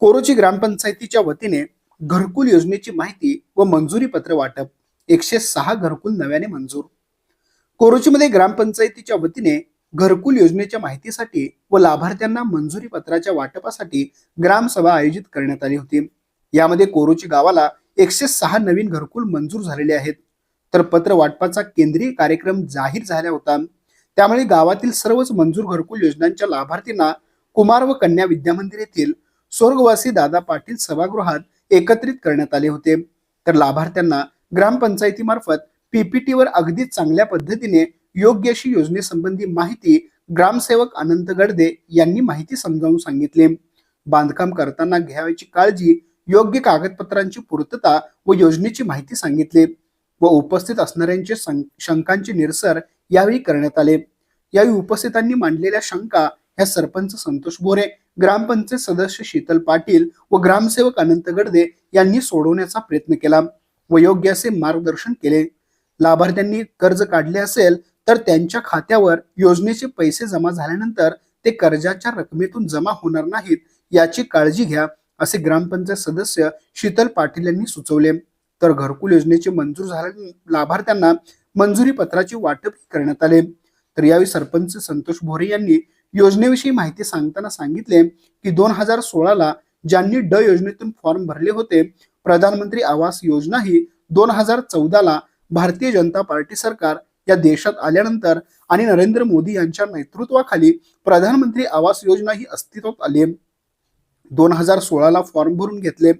कोरोची ग्रामपंचायतीच्या वतीने घरकुल योजनेची माहिती व मंजुरी पत्र वाटप एकशे सहा घरकुल नव्याने मंजूर. कोरोचीमध्ये ग्रामपंचायतीच्या वतीने घरकुल योजनेच्या माहितीसाठी व लाभार्थ्यांना मंजुरी पत्राच्या वाटपासाठी ग्रामसभा आयोजित करण्यात आली होती. यामध्ये कोरोची गावाला एकशे सहा नवीन घरकुल मंजूर झालेले आहेत. तर पत्र वाटपाचा केंद्रीय कार्यक्रम जाहीर झाला होता. त्यामुळे गावातील सर्वच मंजूर घरकुल योजनांच्या लाभार्थींना कुमार व कन्या विद्यामंदिर येथील स्वर्गवासी दादा पाटील सभागृहात एकत्रित करण्यात आले होते. तर लाभार्थ्यांना ग्रामपंचायतीमार्फत पीपीटीवर अगदी चांगल्या पद्धतीने योग्य अशी योजनेसंबंधी माहिती ग्रामसेवक अनंत गडदे यांनी माहिती समजावून सांगितले. बांधकाम करताना घ्यावयाची काळजी योग्य कागदपत्रांची पूर्तता व योजनेची माहिती सांगितली व उपस्थित असणाऱ्यांचे शंकांचे निरसर यावेळी करण्यात आले. यावेळी उपस्थितांनी मांडलेल्या शंका ह्या सरपंच संतोष बोरे ग्रामपंचायत सदस्य शीतल पाटील व ग्रामसेवक अनंत गडदे यांनी सोडवण्याचा प्रयत्न केला व योग्य असे मार्गदर्शन केले. लाभार्थ्यांनी कर्ज काढले असेल तर त्यांच्या खात्यावर योजनेचे पैसे जमा झाल्यानंतर ते कर्जाच्या रकमेतून जमा होणार नाहीत याची काळजी घ्या असे ग्रामपंचायत सदस्य शीतल पाटील यांनी सुचवले. तर घरकुल योजनेचे मंजूर झालेल्या लाभार्थ्यांना मंजुरी पत्राचे वाटप करण्यात आले. तर यावेळी सरपंच संतोष भोरे यांनी योजनेविषयी माहिती सांगताना सांगितले की दोन हजार सोळाला ज्यांनी ड योजनेतून फॉर्म भरले होते प्रधानमंत्री आवास योजना ही दोन हजार चौदाला भारतीय जनता पार्टी सरकार या देशात आल्यानंतर आणि नरेंद्र मोदी यांच्या नेतृत्वाखाली प्रधानमंत्री आवास योजना ही अस्तित्वात आली. दोन हजार सोळाला फॉर्म भरून घेतले.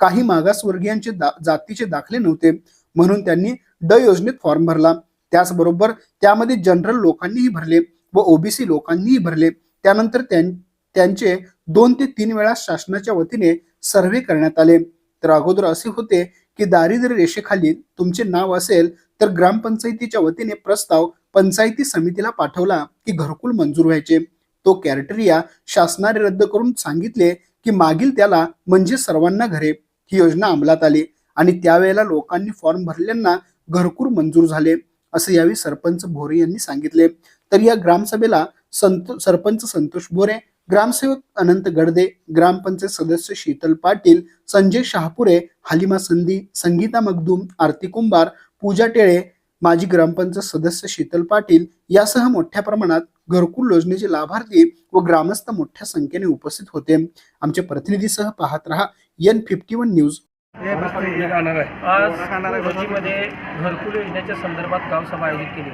काही मागासवर्गीयांचे दा, जातीचे दाखले नव्हते म्हणून त्यांनी ड योजनेत फॉर्म भरला. त्याचबरोबर त्यामध्ये जनरल लोकांनीही भरले. व ओबीसी लोकांनीही भरले. त्यानंतर त्यां- त्यांचे दोन ते तीन वेळा शासनाच्या वतीने सर्व्हे करण्यात आले. तर अगोदर असे होते की दारिद्र्य रेषेखाली तुमचे नाव असेल तर ग्रामपंचायतीच्या वतीने प्रस्ताव पंचायती समितीला पाठवला की घरकुल मंजूर व्हायचे. तो कॅरेटेरिया शासनाने रद्द करून सांगितले की मागील त्याला म्हणजे सर्वांना घरे. ही योजना अंमलात आली आणि त्यावेळेला लोकांनी फॉर्म भरल्यांना घरकुल मंजूर झाले. असं यावेळी सरपंच भोरे यांनी सांगितले. तर या ग्रामसभेला संत सरपंच संतोष भोरे ग्रामसेवक अनंत गडदे ग्रामपंचायत सदस्य शीतल पाटील संजय शहापुरे हालिमा संधी संगीता मगदूम आरती कुंभार पूजा टेळे माजी ग्रामपंचायत सदस्य शीतल पाटील यासह मोठ्या प्रमाणात घरकुल योजनेचे लाभार्थी व ग्रामस्थ मोठ्या संख्येने उपस्थित होते. आमच्या प्रतिनिधीसह पाहत रहा एन फिफ्टी वन न्यूज आज रोजीमध्ये घरकुल योजनेच्या संदर्भात गावसभा आयोजित केली.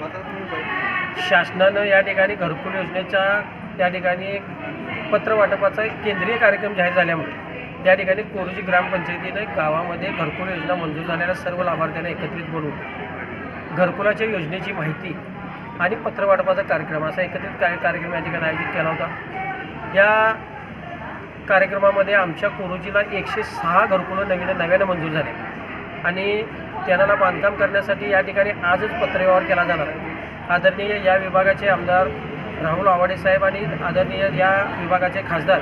शासनानं या ठिकाणी घरकुल योजनेच्या त्या ठिकाणी एक पत्र वाटपाचा एक केंद्रीय कार्यक्रम जाहीर झाल्यामुळे त्या ठिकाणी कोरोची ग्रामपंचायतीने गावामध्ये घरकुल योजना मंजूर झालेल्या सर्व लाभार्थ्यांना एकत्रित बोलवून घरकुलाच्या योजनेची माहिती आणि पत्र वाटपाचा कार्यक्रम असा एकत्रित काय कार्यक्रम या ठिकाणी आयोजित केला होता. या कार्यक्रमामध्ये आमच्या कोरोजीला एकशे सहा घरकुलं नवीन नव्यानं मंजूर झाले. आणि त्यांना बांधकाम करण्यासाठी या ठिकाणी आजच पत्रव्यवहार केला जाणार आदरणीय या विभागाचे आमदार राहुल आवाडे साहेब आणि आदरणीय या विभागाचे खासदार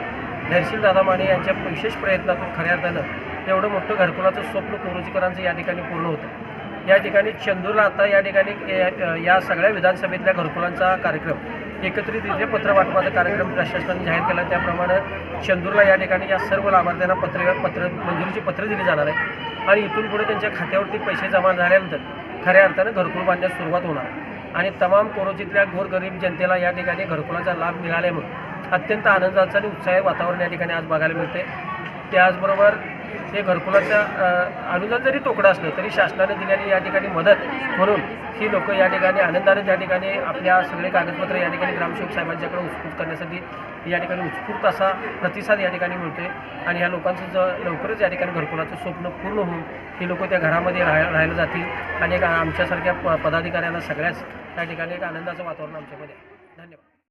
धैर्शील दादा माने यांच्या विशेष प्रयत्नातून खऱ्या अर्थानं एवढं मोठं घरकुलाचं स्वप्न कुरुजीकरांचं या ठिकाणी पूर्ण होतं. या ठिकाणी चंदूरला आता या ठिकाणी या- या सगळ्या विधानसभेतल्या घरकुलांचा कार्यक्रम एकत्रितरित्या पत्र वाटपाचा कार्यक्रम प्रशासनाने जाहीर केला. त्याप्रमाणे चंदूरला या ठिकाणी या सर्व लाभार्थ्यांना पत्र पत्र मंजुरीची पत्र दिली जाणार आहे. आणि इथून पुढे त्यांच्या खात्यावरती पैसे जमा झाल्यानंतर खऱ्या अर्थानं घरकुल बांधण्यास सुरुवात होणार. आणि तमाम कोरोचीतल्या गोरगरीब जनतेला या ठिकाणी घरकुलाचा लाभ मिळाल्यामुळे अत्यंत आनंदाचं आणि उत्साही वातावरण या ठिकाणी आज बघायला मिळते त्याचबरोबर हे घरकुलाचा अनुदान जरी तोकडं असलं तरी शासनाने दिलेली या ठिकाणी मदत म्हणून ही लोक या ठिकाणी आनंदाने त्या ठिकाणी आपल्या सगळे कागदपत्र या ठिकाणी ग्रामसेवक साहेबांच्याकडे उत्स्फूर्त करण्यासाठी या ठिकाणी उत्स्फूर्त असा प्रतिसाद या ठिकाणी मिळतोय. आणि ह्या लोकांचं ज लवकरच या ठिकाणी घरकुलाचं स्वप्न पूर्ण होऊन ही लोक त्या घरामध्ये राहाय राहायला जातील. आणि एक आमच्यासारख्या प पदाधिकाऱ्यांना सगळ्याच त्या ठिकाणी एक आनंदाचं वातावरण आमच्यामध्ये आहे. धन्यवाद.